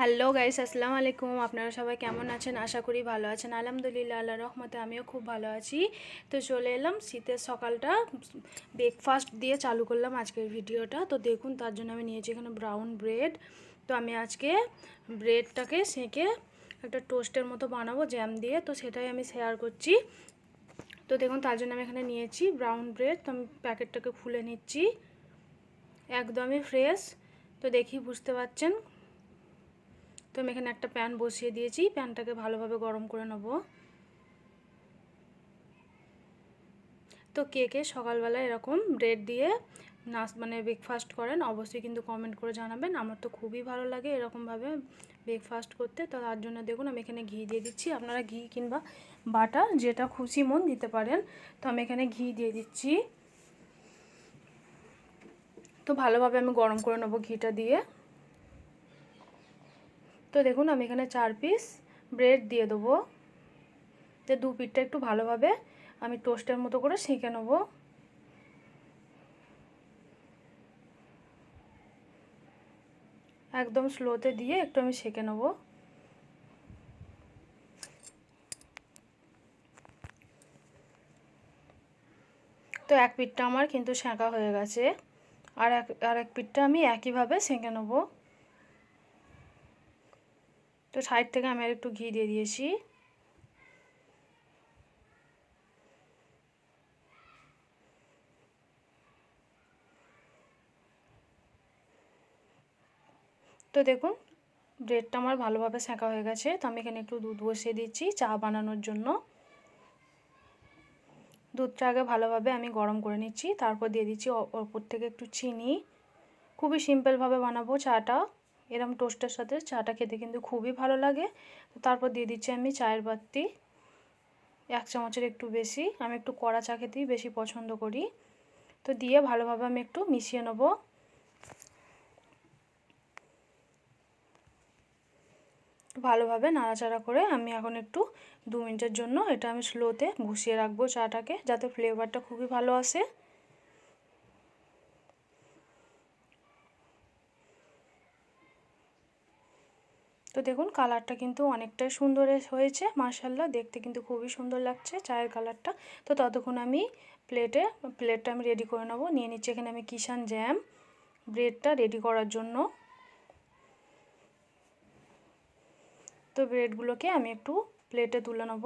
Hello guys, আসসালামু আলাইকুম। আপনারা সবাই কেমন আছেন? আশা করি ভালো আছেন। আলহামদুলিল্লাহ আল্লাহ রহমতে আমিও খুব ভালো আছি। তো চলে এলাম শীতের সকালটা ব্রেকফাস্ট দিয়ে চালু করলাম আজকের ভিডিওটা। তো দেখুন, তার জন্য আমি নিয়েছি এখানে ব্রাউন ব্রেড তো আমি আজকে ব্রেডটাকে সেঁকে একটা টোস্টের মতো বানাবো জ্যাম দিয়ে। তো সেটাই আমি শেয়ার করছি। তো দেখুন, তার জন্য আমি এখানে নিয়েছি ব্রাউন ব্রেড তো আমি প্যাকেটটাকে খুলে নিচ্ছি। একদমই ফ্রেশ তো দেখি, বুঝতে পারছেন? তো আমি এখানে একটা প্যান বসিয়ে দিয়েছি। প্যানটাকে ভালোভাবে গরম করে নেব। তো কে কে সকালবেলা এরকম ব্রেড দিয়ে নাস মানে ব্রেকফাস্ট করেন, অবশ্যই কিন্তু কমেন্ট করে জানাবেন। আমার তো খুবই ভালো লাগে এরকমভাবে ব্রেকফাস্ট করতে। তো তার জন্য দেখুন, আমি এখানে ঘি দিয়ে দিচ্ছি। আপনারা ঘি কিংবা বাটার যেটা খুশি মন দিতে পারেন। তো আমি এখানে ঘি দিয়ে দিচ্ছি। তো ভালোভাবে আমি গরম করে নেব ঘিটা দিয়ে। তো দেখুন, আমি এখানে চার পিস ব্রেড দিয়ে দেবো। তো দু পিঠটা একটু ভালোভাবে আমি টোস্টের মতো করে সেঁকে নেব। একদম স্লোতে দিয়ে একটু আমি সেঁকে নেব। তো এক পিঠটা আমার কিন্তু সেঁকা হয়ে গেছে। আর এক আর এক পিঠটা আমি একইভাবে সেঁকে নেব। তো সাইড থেকে আমি আর একটু ঘি দিয়ে দিয়েছি। তো দেখুন, ব্রেডটা আমার ভালোভাবে সেঁকা হয়ে গেছে। তো আমি এখানে একটু দুধ বসিয়ে দিচ্ছি চা বানানোর জন্য। দুধটা আগে ভালোভাবে আমি গরম করে নিচ্ছি, তারপর দিয়ে দিচ্ছি ওপর থেকে একটু চিনি। খুবই সিম্পলভাবে বানাবো চাটা। এরম টোস্টের সাথে চাটা খেতে কিন্তু খুবই ভালো লাগে। তারপর দিয়ে দিচ্ছি আমি চায়ের বাতি এক চামচের একটু বেশি। আমি একটু কড়া চা খেতেই বেশি পছন্দ করি। তো দিয়ে ভালোভাবে আমি একটু মিশিয়ে নেব। ভালোভাবে নাড়াচাড়া করে আমি এখন একটু দু মিনিটের জন্য এটা আমি স্লোতে বসিয়ে রাখব চাটাকে, যাতে ফ্লেভারটা খুবই ভালো আসে। তো দেখুন কালারটা কিন্তু অনেকটাই সুন্দর হয়েছে মার্শাল্লাহ দেখতে কিন্তু খুবই সুন্দর লাগছে চায়ের কালারটা। তো ততক্ষণ আমি প্লেটে, প্লেটটা আমি রেডি করে নেব। নিয়ে নিচ্ছি এখানে আমি কিষান জ্যাম ব্রেডটা রেডি করার জন্য। তো ব্রেডগুলোকে আমি একটু প্লেটে তুলে নেব।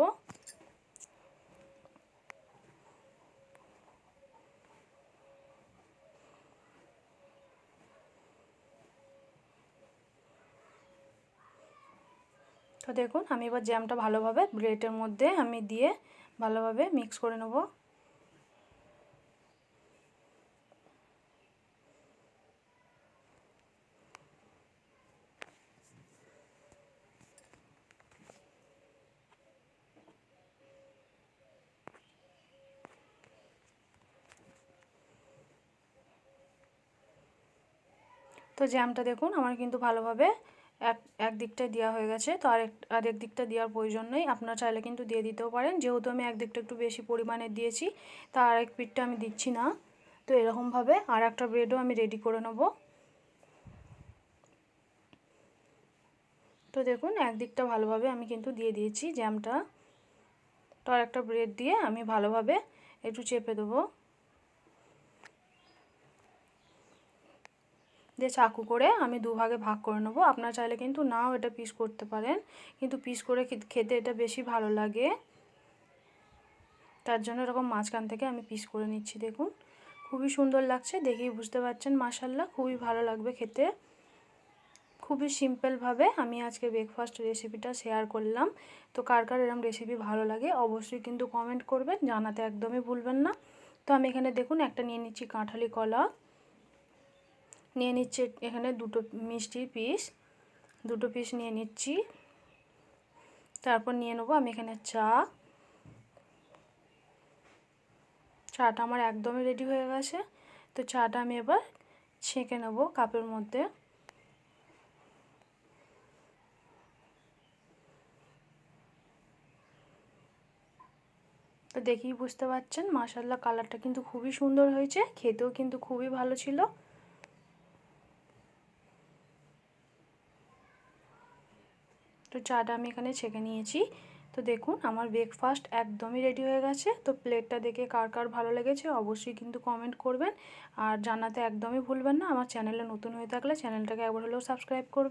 তো দেখুন, আমি এবার জ্যামটা ভালোভাবে ব্রেডের মধ্যে আমি দিয়ে ভালোভাবে মিক্স করে নেব। তো জ্যামটা দেখুন, আমার কিন্তু ভালোভাবে এক এক দিকটায় দেওয়া হয়ে গেছে। তো আরেক আরেক দিকটা দেওয়ার প্রয়োজন নেই। আপনারা চাইলে কিন্তু দিয়ে দিতেও পারেন। যেহেতু আমি এক দিকটা একটু বেশি পরিমাণে দিয়েছি, তা আরেক পিঠটা আমি দিচ্ছি না। তো এরকমভাবে আর একটা ব্রেডও আমি রেডি করে নেব। তো দেখুন, এক দিকটা ভালোভাবে আমি কিন্তু দিয়ে দিয়েছি জ্যামটা তো আর একটা ব্রেড দিয়ে আমি ভালোভাবে একটু চেপে দেবো। দিয়ে চাকু করে আমি দুভাগে ভাগ করে নেব। আপনারা চাইলে কিন্তু নাও এটা পিস করতে পারেন। কিন্তু পিস করে খেতে এটা বেশি ভালো লাগে। তার জন্য এরকম মাঝখান থেকে আমি পিস করে নিচ্ছি, দেখুন। খুবই সুন্দর লাগছে, দেখেই বুঝতে পারছেন মাসাল্লাহ খুবই ভালো লাগবে খেতে। খুবই সিম্পলভাবে আমি আজকে ব্রেকফাস্ট রেসিপিটা শেয়ার করলাম। তো কার কার এরম রেসিপি ভালো লাগে অবশ্যই কিন্তু কমেন্ট করবেন, জানাতে একদমই ভুলবেন না। তো আমি এখানে দেখুন, একটা নিয়ে নিচ্ছি কাঁঠালি কলা। নিয়ে নিচ্ছে এখানে দুটো মিষ্টির পিস দুটো পিস নিয়ে নিচ্ছি। তারপর নিয়ে নেব আমি এখানে চা। চাটা আমার একদমই রেডি হয়ে গেছে। তো চাটা আমি এবার ছেঁকে নেব কাপের মধ্যে। তো দেখেই বুঝতে পারছেন মাসাল্লাহ কালারটা কিন্তু খুবই সুন্দর হয়েছে, খেতেও কিন্তু খুবই ভালো ছিল। তো চাটা আমি এখানে ছেঁকে নিয়েছি। তো দেখুন, আমার ব্রেকফাস্ট একদমই রেডি হয়ে গেছে। তো প্লেটটা দেখে কার কার ভালো লেগেছে অবশ্যই কিন্তু কমেন্ট করবেন। আর জানাতে একদমই ভুলবেন না। আমার চ্যানেলে নতুন হয়ে থাকলে চ্যানেলটাকে একবার হলেও সাবস্ক্রাইব করবেন।